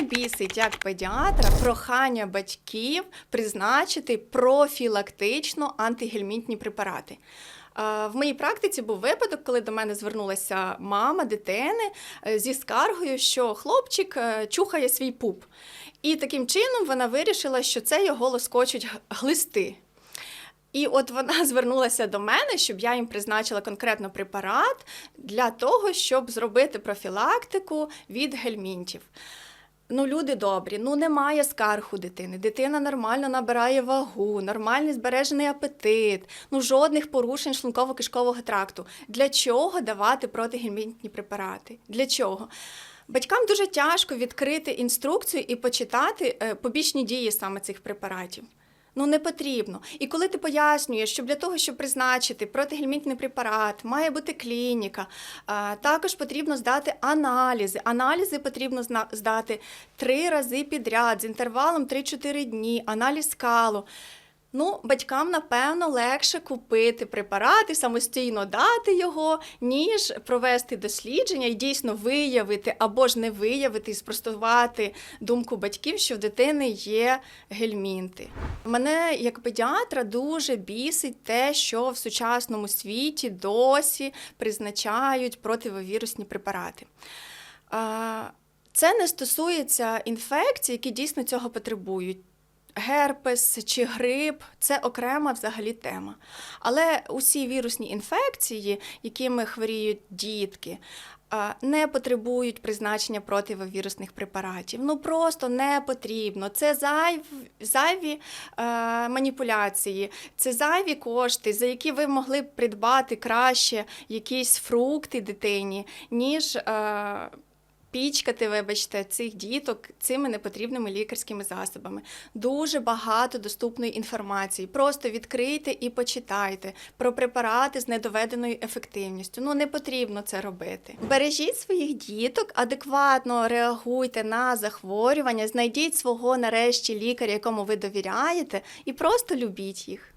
бісить як педіатра прохання батьків призначити профілактично антигельмінтні препарати. Е, В моїй практиці був випадок, коли до мене звернулася мама дитини е, зі скаргою, що хлопчик е, чухає свій пуп. І таким чином вона вирішила, що це його лоскочуть глисти. І от вона звернулася до мене, щоб я їм призначила конкретно препарат для того, щоб зробити профілактику від гельмінтів. Ну, люди добрі, ну немає скарг у дитини. Дитина нормально набирає вагу, нормальний збережений апетит, ну жодних порушень шлунково-кишкового тракту. Для чого давати протигельмінтні препарати? Для чого? Батькам дуже тяжко відкрити інструкцію і почитати е, побічні дії саме цих препаратів. Ну не потрібно. І коли ти пояснюєш, що для того, щоб призначити протигельмінтний препарат, має бути клініка, також потрібно здати аналізи. Аналізи потрібно здати три рази підряд з інтервалом 3-4 дні, аналіз скалу. Ну, батькам, напевно, легше купити препарат і самостійно дати його, ніж провести дослідження і дійсно виявити або ж не виявити і спростувати думку батьків, що в дитини є гельмінти. Мене як педіатра дуже бісить те, що в сучасному світі досі призначають противовірусні препарати. Це не стосується інфекцій, які дійсно цього потребують. Герпес чи грип це окрема взагалі тема. Але усі вірусні інфекції, якими хворіють дітки, не потребують призначення противовірусних препаратів. Ну просто не потрібно. Це зайв, зайві е, маніпуляції, це зайві кошти, за які ви могли б придбати краще якісь фрукти дитині, ніж. Е, пічкати, вибачте, цих діток цими непотрібними лікарськими засобами. Дуже багато доступної інформації. Просто відкрийте і почитайте про препарати з недоведеною ефективністю. Ну не потрібно це робити. Бережіть своїх діток, адекватно реагуйте на захворювання, знайдіть свого нарешті лікаря, якому ви довіряєте, і просто любіть їх.